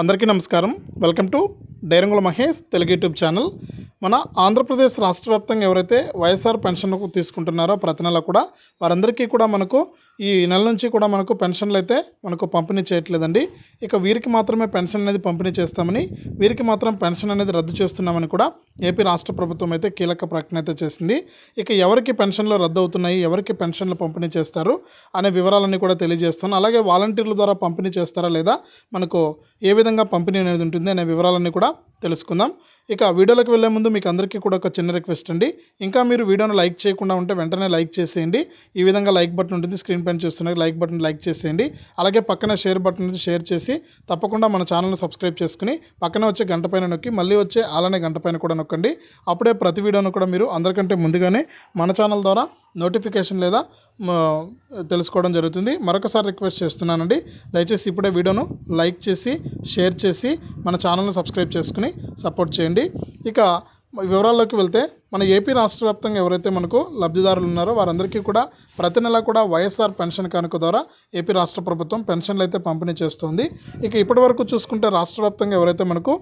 అందరికీ నమస్కారం. Welcome to డైరంగుల మహేష్ తెలుగు యూట్యూబ్ ఛానల్. మన ఆంధ్రప్రదేశ్ రాష్ట్ర వ్యాప్తంగా ఎవరైతే వైఎస్ఆర్ పెన్షన్ తీసుకుంటున్నారో ప్రతి నెల కూడా వారందరికీ కూడా మనకు ఈ నెల నుంచి కూడా మనకు పెన్షన్లు అయితే మనకు పంపిణీ చేయట్లేదండి. ఇక వీరికి మాత్రమే పెన్షన్ అనేది పంపిణీ చేస్తామని వీరికి మాత్రం పెన్షన్ అనేది రద్దు చేస్తున్నామని కూడా ఏపీ రాష్ట్ర ప్రభుత్వం అయితే కీలక ప్రకటన అయితే చేసింది. ఇక ఎవరికి పెన్షన్లు రద్దు అవుతున్నాయి ఎవరికి పెన్షన్లు పంపిణీ చేస్తారు అనే వివరాలన్నీ కూడా తెలియజేస్తాను. అలాగే వాలంటీర్ల ద్వారా పంపిణీ చేస్తారా లేదా మనకు ఏ విధంగా పంపిణీ అనేది ఉంటుంది అనే వివరాలన్నీ కూడా తెలుసుకుందాం. ఇక వీడియోలోకి వెళ్ళే ముందు మీకు అందరికీ కూడా ఒక చిన్న రిక్వెస్ట్ అండి. ఇంకా మీరు వీడియోను లైక్ చేయకుండా ఉంటే వెంటనే లైక్ చేసేయండి. ఈ విధంగా లైక్ బటన్ ఉంటుంది స్క్రీన్ పైన చూస్తున్నారు లైక్ బటన్ లైక్ చేసేయండి. అలాగే పక్కన షేర్ బటన్ ఉంది షేర్ చేసి తప్పకుండా మన ఛానల్ని సబ్స్క్రైబ్ చేసుకుని పక్కన వచ్చే గంట పైన నొక్కి మళ్ళీ వచ్చే అలానే గంట పైన కూడా నొక్కండి. అప్పుడే ప్రతి వీడియోను కూడా మీరు అందరికంటే ముందుగానే మన ఛానల్ ద్వారా నోటిఫికేషన్ లేదా తెలుసుకోవడం జరుగుతుంది. మరొకసారి రిక్వెస్ట్ చేస్తున్నానండి. దయచేసి ఇప్పుడే వీడియోను లైక్ చేసి షేర్ చేసి మన ఛానల్ను సబ్స్క్రైబ్ చేసుకుని సపోర్ట్ చేయండి. ఇక వివరాల్లోకి వెళ్తే మన ఏపీ రాష్ట్ర వ్యాప్తంగా ఎవరైతే మనకు లబ్ధిదారులు ఉన్నారో వారందరికీ కూడా ప్రతి నెల కూడా వైఎస్ఆర్ పెన్షన్ కానుక ద్వారా ఏపీ రాష్ట్ర ప్రభుత్వం పెన్షన్లు అయితే పంపిణీ చేస్తుంది. ఇక ఇప్పటివరకు చూసుకుంటే రాష్ట్ర వ్యాప్తంగా ఎవరైతే మనకు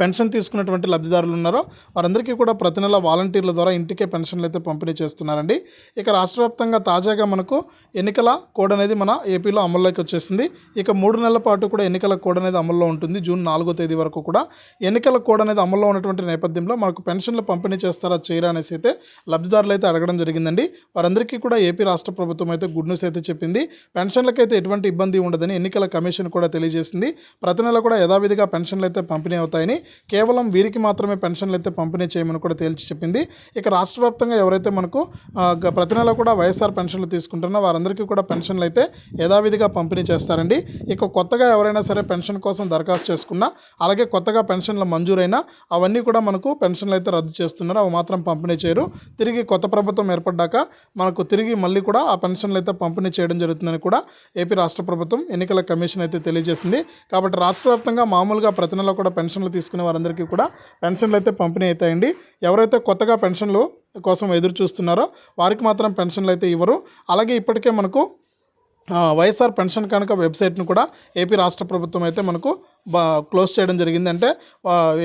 పెన్షన్ తీసుకున్నటువంటి లబ్ధిదారులు ఉన్నారో వారందరికీ కూడా ప్రతి నెల వాలంటీర్ల ద్వారా ఇంటికే పెన్షన్లు అయితే పంపిణీ చేస్తున్నారండి. ఇక రాష్ట్ర వ్యాప్తంగా తాజాగా మనకు ఎన్నికల కోడ్ అనేది మన ఏపీలో అమల్లోకి వచ్చేసింది. ఇక మూడు నెలల పాటు కూడా ఎన్నికల కోడ్ అనేది అమల్లో ఉంటుంది. జూన్ నాలుగో తేదీ వరకు కూడా ఎన్నికల కోడ్ అనేది అమల్లో ఉన్నటువంటి నేపథ్యంలో మనకు పెన్షన్లు పంపిణీ చేస్తారా చేయరా అనేసి అయితే లబ్ధిదారులు అయితే అడగడం జరిగిందండి. వారందరికీ కూడా ఏపీ రాష్ట్ర ప్రభుత్వం అయితే గుడ్ న్యూస్ అయితే చెప్పింది. పెన్షన్లకైతే ఎటువంటి ఇబ్బంది ఉండదని ఎన్నికల కమిషన్ కూడా తెలియజేసింది. ప్రతి నెల కూడా యథావిధిగా పెన్షన్లు అయితే పంపిణీ అవుతాయని కేవలం వీరికి మాత్రమే పెన్షన్లు అయితే పంపిణీ చేయమని కూడా తేల్చి చెప్పింది. ఇక రాష్ట్ర వ్యాప్తంగా ఎవరైతే మనకు ప్రతి నెల కూడా వైఎస్ఆర్ పెన్షన్లు తీసుకుంటున్నా వారందరికీ కూడా పెన్షన్లు అయితే యథావిధిగా పంపిణీ చేస్తారండి. ఇక కొత్తగా ఎవరైనా సరే పెన్షన్ కోసం దరఖాస్తు చేసుకున్నా అలాగే కొత్తగా పెన్షన్లు మంజూరైనా అవన్నీ కూడా మనకు పెన్షన్లు అయితే రద్దు చేస్తున్నారు. అవి మాత్రం పంపిణీ చేయరు. తిరిగి కొత్త ప్రభుత్వం ఏర్పడ్డాక మనకు తిరిగి మళ్ళీ కూడా ఆ పెన్షన్లు అయితే పంపిణీ చేయడం జరుగుతుందని కూడా ఏపీ రాష్ట్ర ప్రభుత్వం ఎన్నికల కమిషన్ అయితే తెలియజేసింది. కాబట్టి రాష్ట్ర వ్యాప్తంగా మామూలుగా ప్రతి నెల కూడా పెన్షన్లు తీసుకునే వారందరికీ కూడా పెన్షన్లు అయితే పంపిణీ అవుతాయండి. ఎవరైతే కొత్తగా పెన్షన్లు కోసం ఎదురు చూస్తున్నారో వారికి మాత్రం పెన్షన్లు అయితే ఇవ్వరు. అలాగే ఇప్పటికే మనకు వైఎస్ఆర్ పెన్షన్ కనుక వెబ్సైట్ను కూడా ఏపీ రాష్ట్ర ప్రభుత్వం అయితే మనకు బా క్లోజ్ చేయడం జరిగింది. అంటే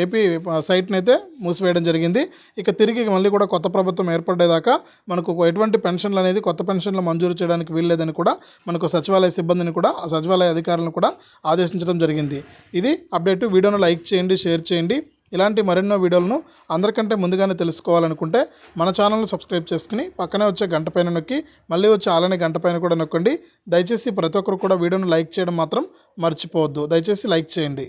ఏపీ సైట్ని అయితే మూసివేయడం జరిగింది. ఇక తిరిగి మళ్ళీ కూడా కొత్త ప్రభుత్వం ఏర్పడేదాకా మనకు ఎటువంటి పెన్షన్లు అనేది కొత్త పెన్షన్లు మంజూరు చేయడానికి వీల్లేదని కూడా మనకు సచివాలయ సిబ్బందిని కూడా ఆ సచివాలయ అధికారులను కూడా ఆదేశించడం జరిగింది. ఇది అప్డేట్. వీడియోను లైక్ చేయండి షేర్ చేయండి. ఇలాంటి మరెన్నో వీడియోలను అందరికంటే ముందుగానే తెలుసుకోవాలనుకుంటే మన ఛానల్ను సబ్స్క్రైబ్ చేసుకుని పక్కనే వచ్చే గంట పైన నొక్కి మళ్ళీ వచ్చే అలానే గంట పైన కూడా నొక్కండి. దయచేసి ప్రతి ఒక్కరు కూడా వీడియోను లైక్ చేయడం మాత్రం మర్చిపోవద్దు. దయచేసి లైక్ చేయండి.